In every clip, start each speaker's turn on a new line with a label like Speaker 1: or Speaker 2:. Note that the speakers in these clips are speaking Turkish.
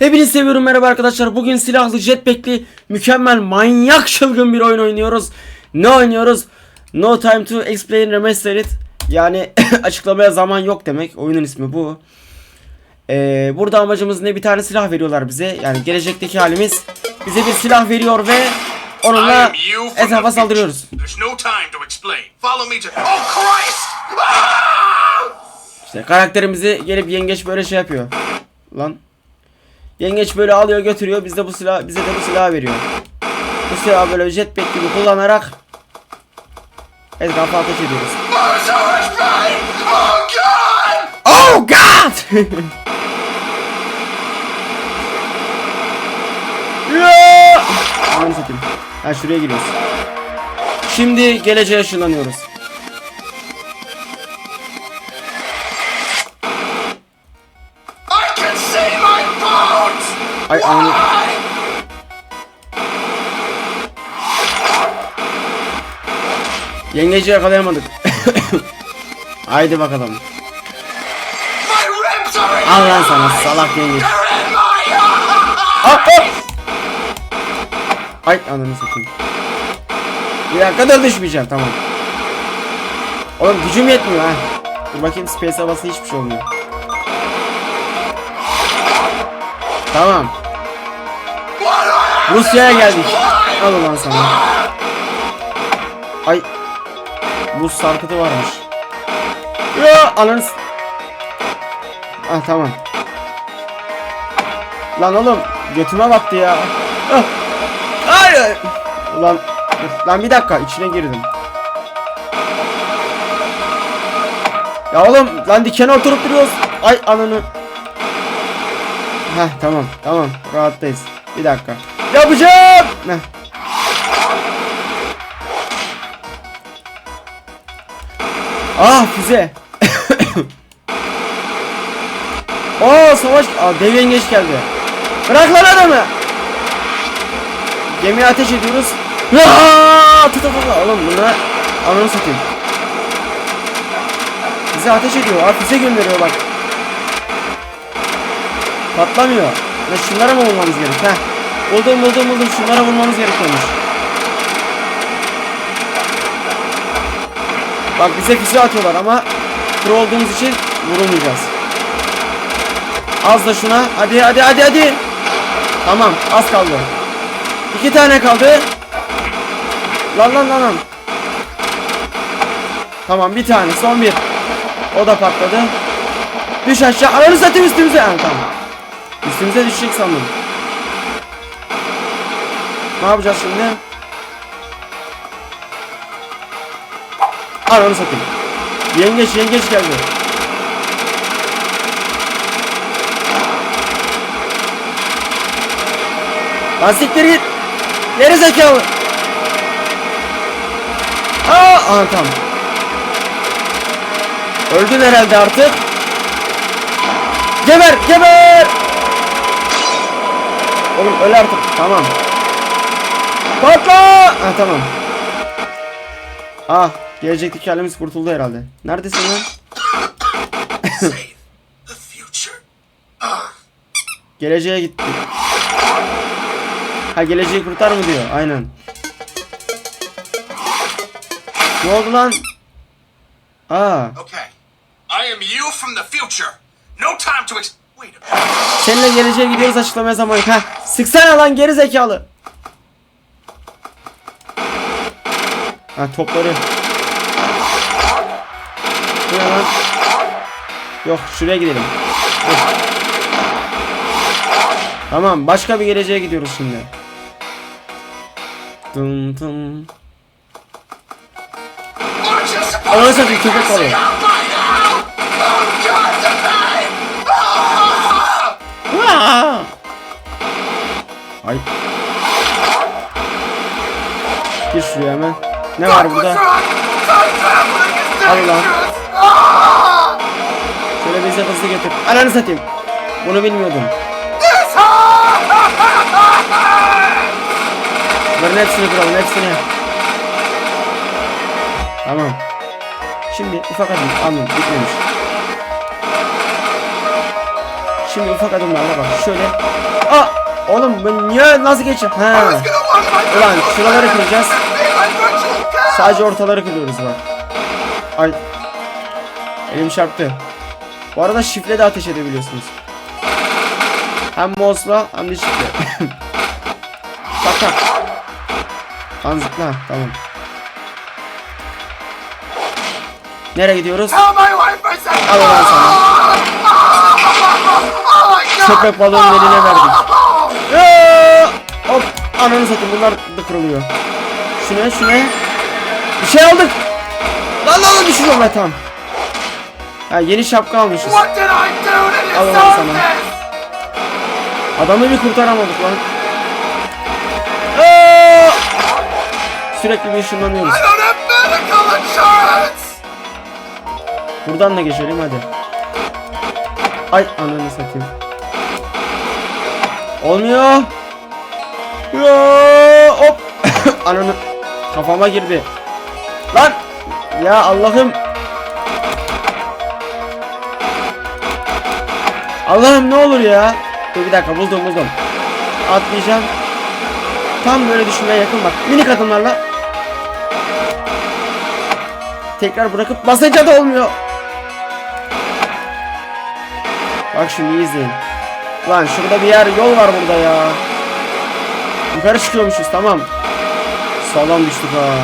Speaker 1: Hepinizi seviyorum merhaba arkadaşlar. Bugün silahlı jetpack'li mükemmel manyak çılgın bir oyun oynuyoruz. Ne oynuyoruz? No time to explain remastered. Yani açıklamaya zaman yok demek. Oyunun ismi bu. Ee, burada amacımız ne? Bir tane silah veriyorlar bize. Yani gelecekteki halimiz bize bir silah veriyor ve onunla etrafa saldırıyoruz.
Speaker 2: Oh! Ah!
Speaker 1: İşte karakterimizi gelip yengeç böyle şey yapıyor. Lan. Yengeç böyle alıyor götürüyor. Biz de bu silah bize de bu silahı veriyor. Bu silahı böyle jetpack gibi kullanarak etrafa ateş ediyoruz.
Speaker 2: Oh, God!
Speaker 1: Ananı satayım. Ha şuraya giriyoruz. Şimdi geleceğe ışınlanıyoruz. Ay.
Speaker 2: Why?
Speaker 1: Yengeci yakalayamadık. Haydi bakalım. Al lan sana salak yengeç. Hop hop. Ay ananı satayım. Bir dakika da düşmeyeceğim tamam. Oğlum gücüm yetmiyor ha. Dur bakayım space'e bası hiçbir şey olmuyor. Tamam. Rusya'ya geldik. Al ulan sana. Ay. Buz sarkıtı varmış. Ya ananı s- Ah tamam. Lan oğlum götüme battı ya. Ah. Hayır. Ulan lan bir dakika içine girdim. Ya oğlum lan dikene oturup duruyoruz. Ay ananı. Heh tamam tamam rahattayız. Bir dakika. Yapacağım. Heh. Ah füze. Oo savaş. Aa, dev yengeç geldi. Bırak lan adamı. Gemiye ateş ediyoruz. Aa, tut tut tut. Oğlum buna ananı satayım. Bize ateş ediyor. Aa, füze gönderiyor bak. Patlamıyor. Ya şunlara mı vurmamız gerek? Heh. Buldum buldum buldum. Şunlara vurmamız gerekiyormuş. Bak bize füze atıyorlar ama pro olduğumuz için vurulmayacağız. Az da şuna. Hadi hadi hadi hadi. Tamam az kaldı. İki tane kaldı. Lan lan lan lan. Tamam bir tane son bir. O da patladı. Düş aşağı. Ananı satayım üstümüze. Ha, tamam. Üstümüze düşecek sandım. Ne yapacağız şimdi? Ananı satayım. Yengeç yengeç geldi. Lan git. Geri zekalı. Aa, aha tamam. Öldün herhalde artık. Geber geber. Oğlum öl artık. Tamam. Patla. Ha tamam. Ah gelecekteki halimiz kurtuldu herhalde. Neredesin lan?
Speaker 2: Ah.
Speaker 1: Geleceğe gitti. Ha geleceği kurtar mı diyor. Aynen. Ne oldu lan? Aa,
Speaker 2: Okay. I am you from the future. No time to
Speaker 1: seninle geleceğe gidiyoruz açıklamaya zaman. Ha, sıksana lan geri zekalı. Ha topları. Lan? Yok şuraya gidelim. Dur. Tamam başka bir geleceğe gidiyoruz şimdi. Ananı
Speaker 2: to be
Speaker 1: satayım köpek
Speaker 2: passing
Speaker 1: Aa! Ay. Gir şuraya hemen. Ne var burada? Al lan. Şöyle bize hızlı getir. Ananı satayım. Bunu bilmiyordum. Bunların hepsini kuralım hepsini. Tamam. Şimdi ufak adım anladım bitmemiş. Şimdi ufak adımlarla bak şöyle. Aa oğlum ben niye nasıl geçeceğim? Ha. Ulan şuraları kıracağız. Sadece ortaları kırıyoruz bak. Ay. Elim çarptı. Bu arada şifre de ateş edebiliyorsunuz. Hem mouse'la hem de şifre. tak. Lan zıpla tamam. Nereye gidiyoruz? Al ulan sana. Köpek balığının eline verdik. Ya! Hop ananı satayım bunlar da kırılıyor. Şuna şuna. Bir şey aldık. Lan lan lan düşüyorum ben tamam. Ha yeni şapka almışız. Al
Speaker 2: deserve
Speaker 1: sana. Adamı bir kurtaramadık lan. Aa! Sürekli bir ışınlanıyoruz. Buradan da geçelim hadi. Ay ananı satayım. Olmuyor. Ya, hop. ananı kafama girdi. Lan ya Allah'ım. Allah'ım ne olur ya. Dur bir dakika buldum buldum. Atlayacağım. Tam böyle düşmeye yakın bak. Minik adımlarla. Tekrar bırakıp basınca da olmuyor. Bak şimdi izleyin. Lan şurada bir yer yol var burada ya. Yukarı çıkıyormuşuz tamam. Sağlam düştük ha.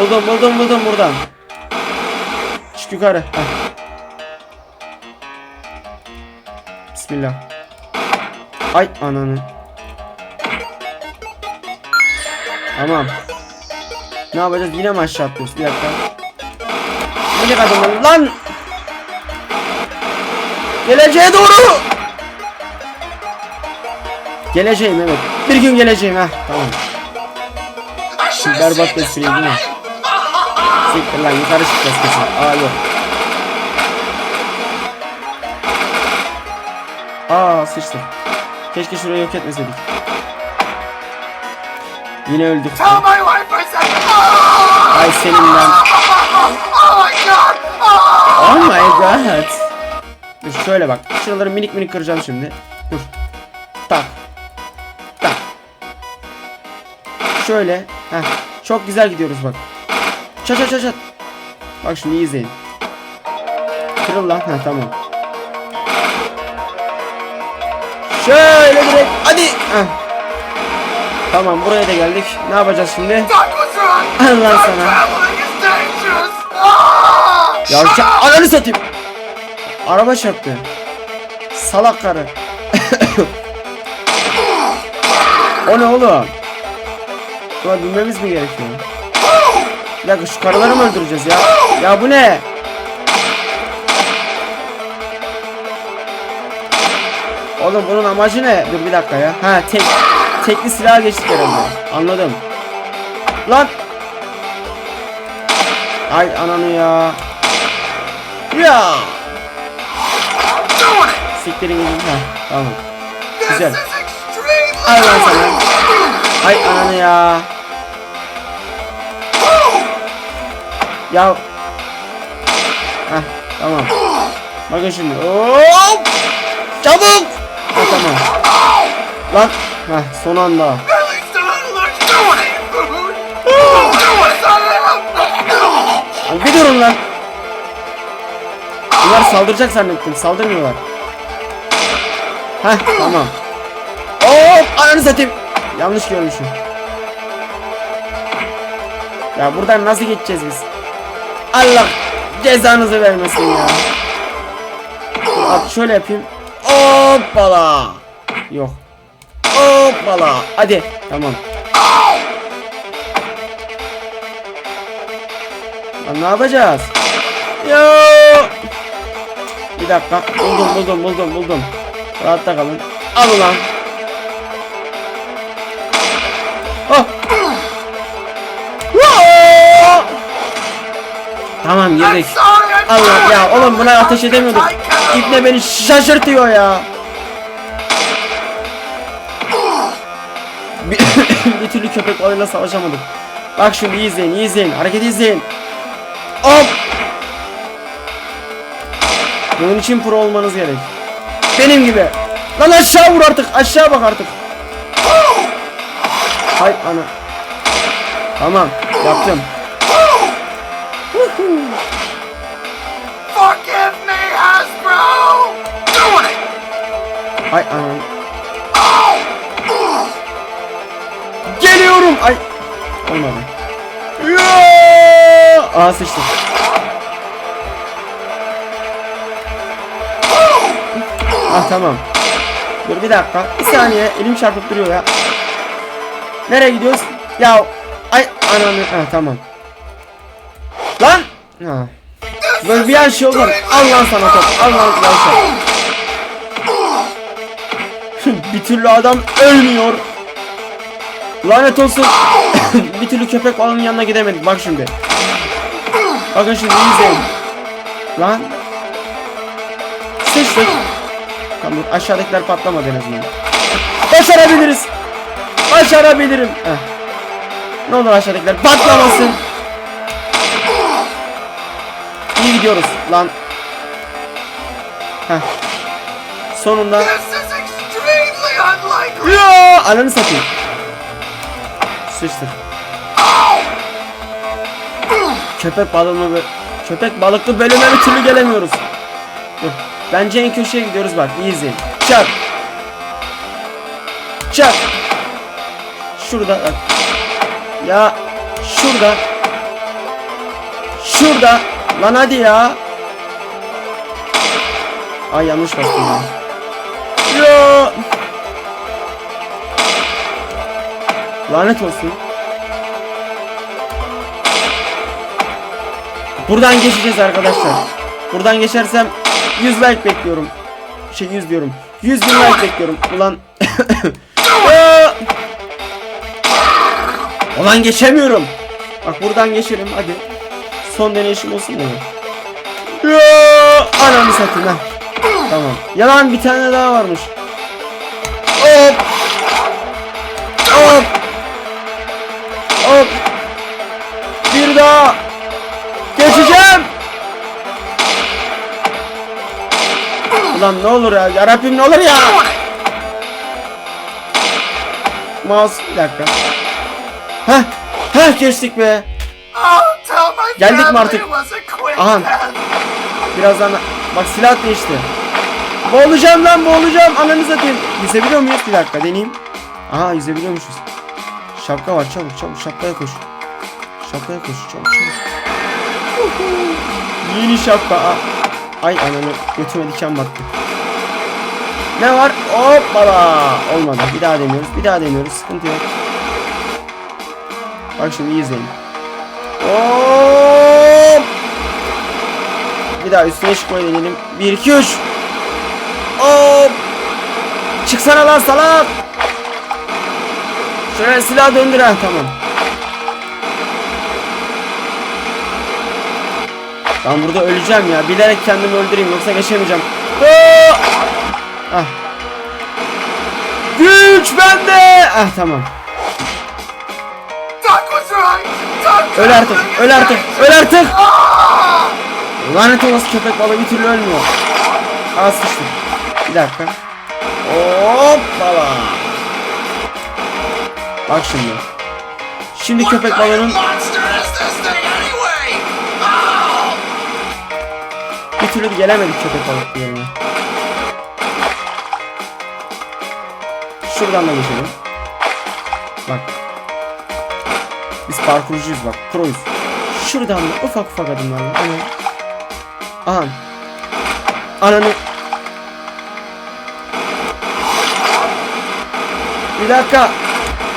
Speaker 1: Buldum buldum buldum buradan. Çık yukarı. Heh. Bismillah. Ay ananı. Tamam. Ne yapacağız? Yine mi aşağı atlıyoruz? Bir dakika. Minik adımlar. Lan! Geleceğe doğru! Geleceğim evet. Bir gün geleceğim ha. Tamam.
Speaker 2: I should have
Speaker 1: Berbat bir espriydi değil mi? Siktir lan yukarı çıkacağız kesin. Aa yok. Aa sıçtım. Keşke şurayı yok etmeseydik. Yine öldük.
Speaker 2: Oh,
Speaker 1: Ay senin lan.
Speaker 2: oh my god. Oh.
Speaker 1: My god. Dur şöyle bak. Şuraları minik minik kıracağım şimdi. Dur. Tak. Şöyle. Heh. Çok güzel gidiyoruz bak. Çat çat çat çat. Bak şimdi izleyin. Kırıl lan. Heh tamam. Şöyle direkt. Hadi. Heh. Tamam buraya da geldik. Ne yapacağız şimdi? Allah sana. Ya ananı satayım. Araba çarptı. Salak karı. o ne oğlum? Buna binmemiz mi gerekiyor? Bir dakika şu karıları mı öldüreceğiz ya? Ya bu ne? Oğlum bunun amacı ne? Dur bir dakika ya. Ha tek tekli silaha geçtik herhalde. Anladım. Lan. Ay ananı ya. Ya. Siktirin gidin. Ha tamam. Güzel. Ay lan sana. Ay ananı ya. Ya. Heh tamam. Bakın şimdi. Hop. Çabuk. Ha tamam. Lan. Heh son anda. Bir durun lan. Bunlar saldıracak zannettim. Saldırmıyorlar. Heh tamam. Hop ananı satayım. Yanlış görmüşüm. Ya buradan nasıl geçeceğiz biz? Allah cezanızı vermesin ya. At şöyle yapayım. Hoppala. Yok. Hoppala. Hadi. Tamam. Lan ne yapacağız? Yo. Bir dakika. Buldum buldum buldum buldum. Rahatta kalın. Al ulan. Oh. Tamam
Speaker 2: I'm
Speaker 1: Allah ya oğlum buna ateş edemiyorduk. İpne beni şaşırtıyor ya. Bir, bir türlü köpek balığıyla savaşamadık. Bak şimdi iyi izleyin, iyi izleyin. Hareketi izleyin. Hop! Bunun için pro olmanız gerek. Benim gibi. Lan aşağı vur artık. Aşağı bak artık. Hay ana. Tamam yaptım. Ay anam. Geliyorum. Ay. Olmadı. Ya! Aa sıçtım. Ah tamam. Dur bir dakika. Bir saniye. Elim çarpıp duruyor ya. Nereye gidiyoruz? Ya ay ananı. Ha tamam. Lan. Ha. Böyle bir an şey olur. Al lan sana top. Al lan yavşak. Bir türlü adam ölmüyor. Lanet olsun. bir türlü köpek balığının yanına gidemedik. Bak şimdi. Bakın şimdi izleyin. Lan. Sıçtık. Tamam aşağıdakiler patlamadı en azından. Başarabiliriz. Başarabilirim. Heh. Ne olur aşağıdakiler patlamasın. İyi gidiyoruz lan. Heh. Sonunda.
Speaker 2: Unlikely!
Speaker 1: Ya ananı satayım. Sıçtık. Köpek balığını bö- köpek balıklı bölüme bir türlü gelemiyoruz. Dur. Bence en köşeye gidiyoruz bak. İyi izleyin. Çak. Çak. Şurada bak. Ya şurada. Şurada. Lan hadi ya. Ay yanlış bastım ya. Lanet olsun. Buradan geçeceğiz arkadaşlar. Buradan geçersem 100 like bekliyorum. Şey 100 diyorum. 100 bin like bekliyorum. Ulan. Ulan geçemiyorum. Bak buradan geçelim hadi. Son deneyişim olsun mu? Ananı satayım ha. Tamam. Yalan bir tane daha varmış. Ulan ne olur ya. Yarabbim ne olur ya. Mouse bir dakika. Heh. Heh geçtik be.
Speaker 2: My
Speaker 1: Geldik mi artık? Aha. Birazdan bak silah değişti. Boğulacağım lan boğulacağım. Ananı satayım. Yüzebiliyor muyuz? Bir dakika deneyeyim. Aha yüzebiliyormuşuz. Şapka var çabuk çabuk şapkaya koş. Şapkaya koş çabuk çabuk. Yeni şapka. Aa. Ay ananı götüme diken battı. Ne var? Hoppala. Olmadı. Bir daha deniyoruz. Bir daha deniyoruz. Sıkıntı yok. Bak şimdi iyi izleyin. Hop. Bir daha üstüne çıkmayı deneyelim. 1 2 3. Hop. Çıksana lan salak. Şuraya silah döndür ha tamam. Ben burada öleceğim ya. Bilerek kendimi öldüreyim yoksa geçemeyeceğim. Aa! Ah. Güç bende. Ah tamam. Öl artık. Öl artık. Öl artık. Lanet olası köpek balığı bir türlü ölmüyor. Aa sıçtım. Bir dakika. Hoppala. Bak şimdi. Şimdi köpek balığının türlü gelemedik köpek balıklı yerine. Şuradan da geçelim. Bak. Biz parkurcuyuz bak. Proyuz. Şuradan da ufak ufak adımlarla. Ana. Aha. Ananı. Bir dakika.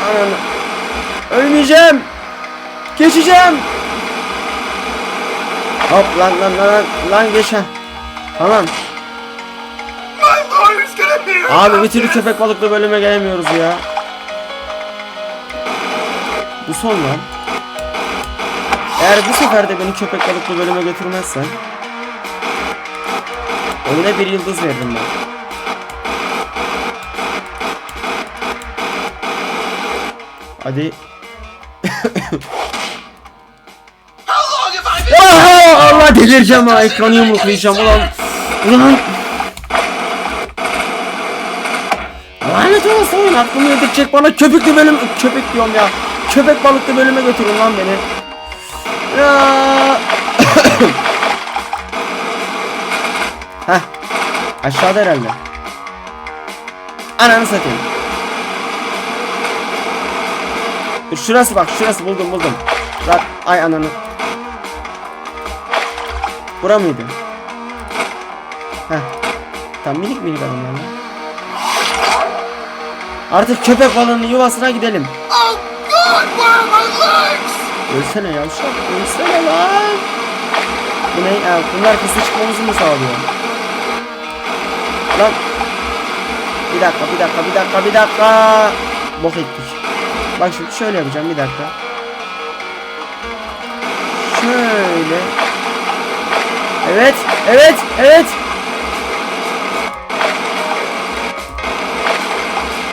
Speaker 1: Ananı. Ölmeyeceğim. Geçeceğim. Hop lan lan lan lan lan geç ha. Tamam. Abi bir türlü köpek balıklı bölüme gelemiyoruz ya. Bu son lan. Eğer bu sefer de beni köpek balıklı bölüme götürmezsen oyuna bir yıldız veririm ben. Hadi. Delireceğim ha ekranı yumruklayacağım ulan. Ulan. Lanet olası oyun aklımı yedirecek bana köpüklü bölüm köpek diyorum ya. Köpek balıklı bölüme götürün lan beni. Ya. Heh. Aşağıda herhalde. Ananı satayım. Şurası bak şurası buldum buldum. Bak ay ananı. Bura mıydı? Heh. Tam minik minik adam yani. Artık köpek balığının yuvasına gidelim.
Speaker 2: Oh God, where are my legs?
Speaker 1: Ölsene yavşak, ölsene lan. Bu ne? Ha, bunlar kısa çıkmamızı mı sağlıyor? Lan. Bir dakika, bir dakika, bir dakika, bir dakika. Bok ettik. Bak şimdi şöyle yapacağım, bir dakika. Şöyle. Evet, evet, evet.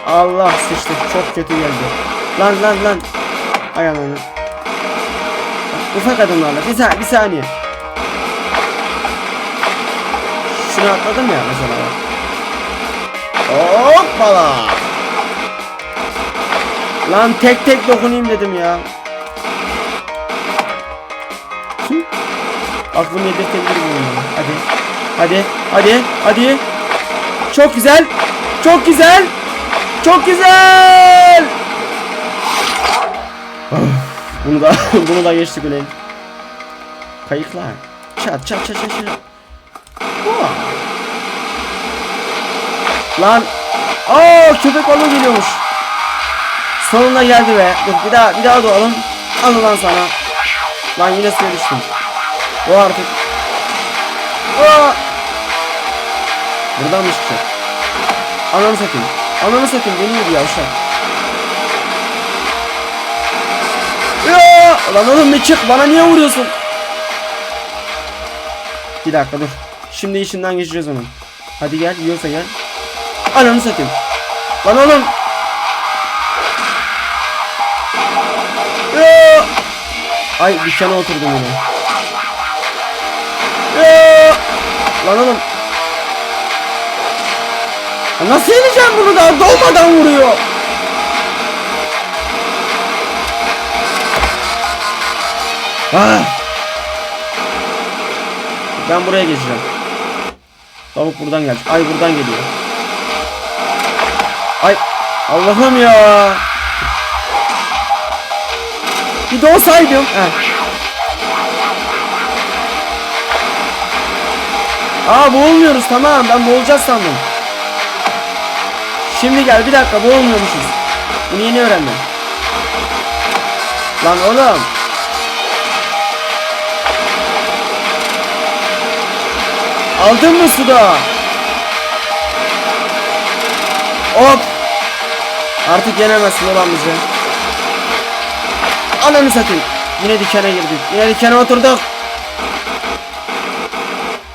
Speaker 1: Allah sıçtı, çok kötü geldi. Lan lan lan. Ay ananı. Ufak adımlarla. Bir, sa- bir saniye. Şunu atladım ya mesela. Hoppala. Lan tek tek dokunayım dedim ya. Aklımı yedirtebilir miyim ya? Hadi. Hadi. Hadi. Hadi. Çok güzel. Çok güzel. Çok güzel. Bunu da bunu da geçtik ulan. Kayıklar. Çat çat çat çat çat. Lan. Aa köpek balığı geliyormuş. Sonunda geldi be. Dur bir daha bir daha doğalım. Al lan sana. Lan yine suya düştüm. O artık. Aa. Buradan mı çıkacak? Ananı satayım. Ananı satayım beni yedi yavşak. Ya! Lan oğlum bir çık bana niye vuruyorsun? Bir dakika dur. Şimdi içinden geçeceğiz onun. Hadi gel yiyorsa gel. Ananı satayım. Lan oğlum. Ya! Ay dükkana oturdum yine. Lan oğlum. Nasıl yeneceğim bunu daha dolmadan vuruyor. Ah! Ben buraya geçeceğim. Tavuk buradan gelecek. Ay buradan geliyor. Ay Allah'ım ya. Bir de olsaydım. Heh. Aa boğulmuyoruz tamam ben boğulacağız sandım. Şimdi gel bir dakika boğulmuyormuşuz. Bunu yeni öğrendim. Lan oğlum. Aldın mı suda? Hop. Artık yenemezsin ulan bizi. Ananı satayım. Yine dikene girdik. Yine dikene oturduk.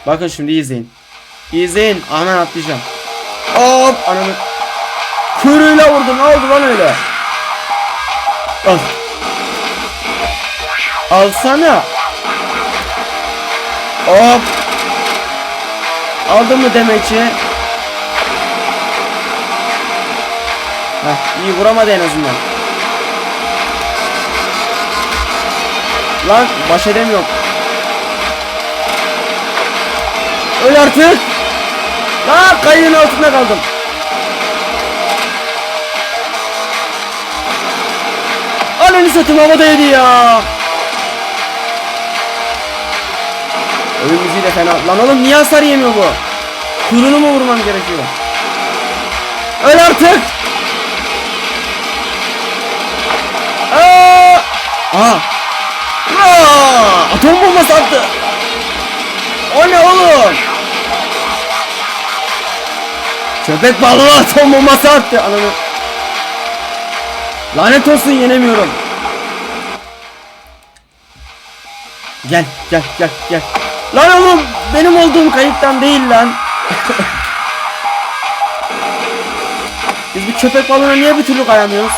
Speaker 1: Bakın şimdi izleyin. İzleyin. Hemen atlayacağım. Hop. Ananı. Kuyruğuyla vurdum. Ne oldu lan öyle? Al. Alsana. Hop. Aldın mı demeci? Heh, iyi vuramadı en azından. Lan baş edemiyorum. Öl artık. Lan kayığın altında kaldım. Ananı satayım havada yedi ya. Oyun müziği de fena. Lan oğlum niye hasar yemiyor bu? Kuyruğunu mu vurmam gerekiyor? Öl artık. Aa! Aa! Aa! Atom bombası attı. O ne oğlum? Köpek balığı atom bombası attı ananı. Lanet olsun yenemiyorum. Gel gel gel gel. Lan oğlum benim olduğum kayıptan değil lan. Biz bir köpek balığına niye bir türlü kayamıyoruz?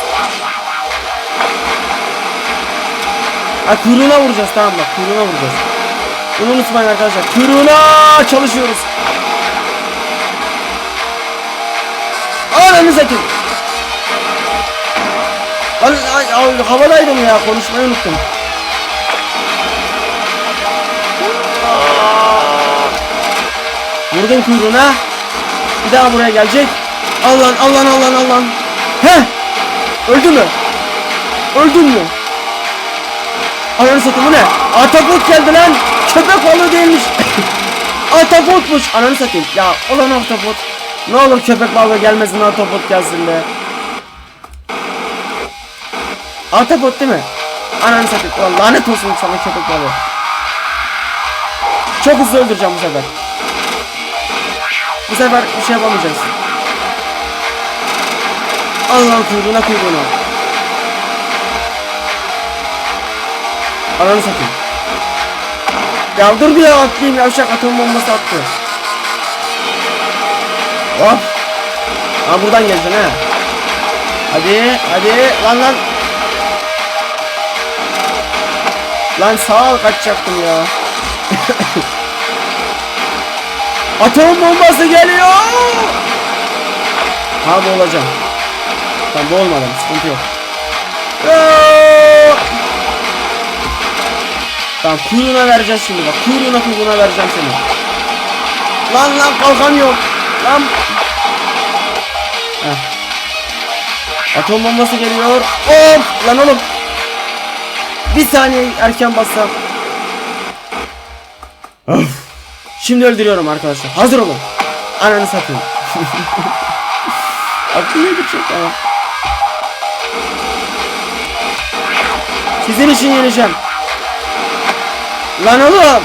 Speaker 1: Ha kuyruğuna vuracağız tamam bak kuyruğuna vuracağız. Bunu unutmayın arkadaşlar. Kuyruğuna çalışıyoruz. Ananı satayım. Lan ay, ay, havadaydım ya konuşmayı unuttum. Vurdum kuyruğuna. Bir daha buraya gelecek. Allah'ın Allah'ın Allah'ın Allah'ın. He! Öldü mü? Öldün mü? Ananı satayım bu ne? Atapot geldi lan. Köpek balığı değilmiş. Atapotmuş. Ananı satayım. Ya olan atapot. Ne olur köpek balığı gelmesin atapot gelsin be. Atapot değil mi? Ananı satayım. Lanet olsun sana köpek balığı. Çok hızlı öldüreceğim bu sefer. Bu sefer bir şey yapamayacağız. Allah'ın kuyruğuna kuyruğuna. Ananı satayım. Ya dur bir ya atlayayım yavşak atom bombası attı. Hop. Ha buradan geleceksin ha. Hadi hadi lan lan. Lan sağ ol kaçacaktım ya. Atom bombası geliyor. Ha boğulacağım. Tamam boğulmadım sıkıntı yok. Tamam kuyruğuna vereceğiz şimdi bak. Kuyruğuna kuyruğuna vereceğim seni. Lan lan kalkamıyorum. Lan. Heh. Atom bombası geliyor. Hop lan oğlum. Bir saniye erken bassam. Of. Şimdi öldürüyorum arkadaşlar. Hazır olun. Ananı satayım. Aklım yedik çok ama. Sizin için yeneceğim. Lan oğlum.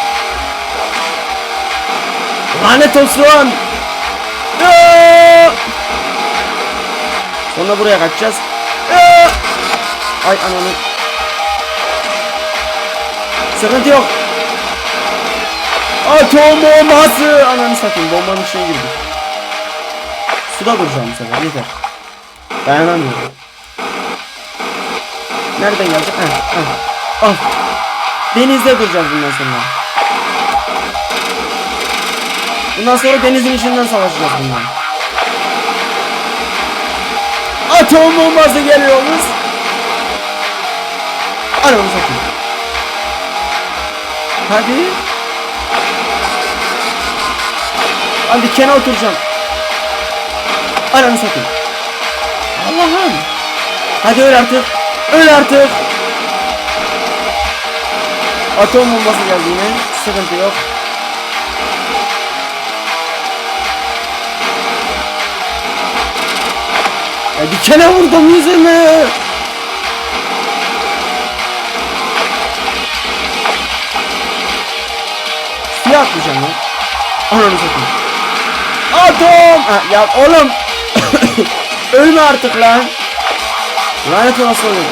Speaker 1: Lanet olsun. Sonra buraya kaçacağız. Aa! Ay ananı. Sıkıntı yok. Atom bombası. Ananı satayım bombanın içine girdik. Suda duracağım bu sefer yeter. Dayanamıyorum. Nereden gelecek? Heh, heh. Al. Denizde duracağız bundan sonra. Bundan sonra denizin içinden savaşacağız bundan. Atom bombası geliyormuş. Ananı satayım. Hadi. Hadi dikene oturacağım. Ananı satayım. Allah'ım. Hadi öl artık. Öl artık. Atom bombası geldi yine. Sıkıntı yok. Ya dikene vurdum yüzümü. Suya atlayacağım ya. Ananı satayım. Atom! Ha, ya oğlum. Ölme artık lan. Lanet olası oğlum.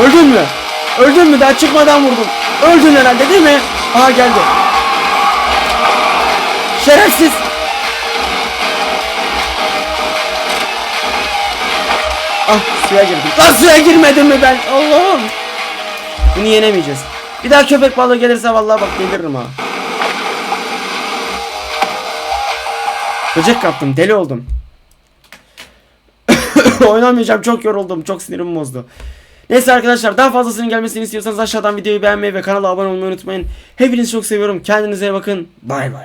Speaker 1: Öldün mü? Öldün mü? Daha çıkmadan vurdum. Öldün herhalde değil mi? Aha geldi. Şerefsiz. Ah suya girdim. Lan suya girmedim mi ben? Allah'ım. Bunu yenemeyeceğiz. Bir daha köpek balığı gelirse vallahi bak deliririm ha. Böcek kaptım. Deli oldum. Oynamayacağım. Çok yoruldum. Çok sinirim bozdu. Neyse arkadaşlar daha fazlasının gelmesini istiyorsanız aşağıdan videoyu beğenmeyi ve kanala abone olmayı unutmayın. Hepinizi çok seviyorum. Kendinize bakın. Bay bay.